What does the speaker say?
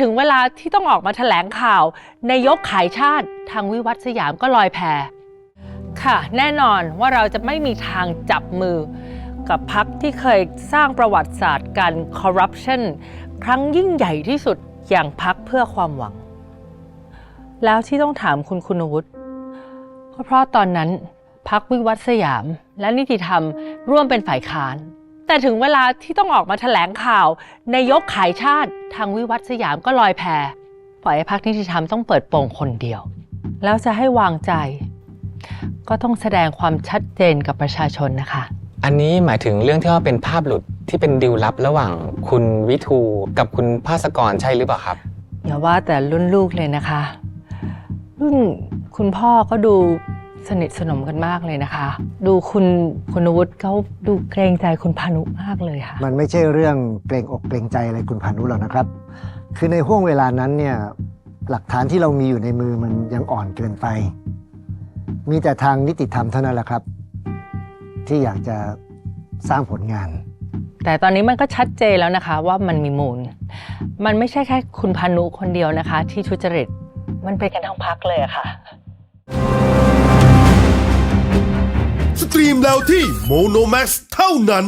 ถึงเวลาที่ต้องออกมาแถลงข่าวในยกขายชาติทางวิวัฒสยามก็ลอยแพค่ะ แน่นอนว่าเราจะไม่มีทางจับมือ กับพักที่เคยสร้างประวัติศาสตร์การคอร์รัปชันครั้งยิ่งใหญ่ที่สุดอย่างพักเพื่อความหวัง แล้วที่ต้องถามคุณคุณวุฒิก็เพราะตอนนั้นพักวิวัฒสยามและนิติธรรมร่วมเป็นฝ่ายค้าน แต่ถึงเวลาที่ต้องออกมาแถลงข่าวในยกขายชาติ ทางวิวัฒน์สยามก็ลอยแพปล่อยให้พักนิติธรรมต้องเปิดโปงคนเดียว แล้วจะให้วางใจ ก็ต้องแสดงความชัดเจนกับประชาชนนะคะ อันนี้หมายถึงเรื่องที่ว่าเป็นภาพหลุดที่เป็นดิวลับระหว่างคุณวิทูกับคุณภาสกรใช่หรือเปล่าครับอย่าว่าแต่รุ่นลูกเลยนะคะ รุ่นคุณพ่อก็ดู สนิทสนมกันมากเลยนะคะ ดูคุณคุณวุฒิเขาดูเกรงใจคุณพานุมากเลยค่ะ มันไม่ใช่เรื่องเกรงอกเกรงใจอะไรคุณพานุหรอกนะครับ คือในห่วงเวลานั้นเนี่ยหลักฐานที่เรามีอยู่ในมือมันยังอ่อนเกินไป มีแต่ทางนิติธรรมเท่านั้นแหละครับ ที่อยากจะสร้างผลงาน แต่ตอนนี้มันก็ชัดเจนแล้วนะคะว่ามันมีมูล มันไม่ใช่แค่คุณพานุคนเดียวนะคะ ที่ทุจริต มันเป็นกันทั้งพักเลยอะค่ะ แล้วที่โมโนแม x เท่านั้น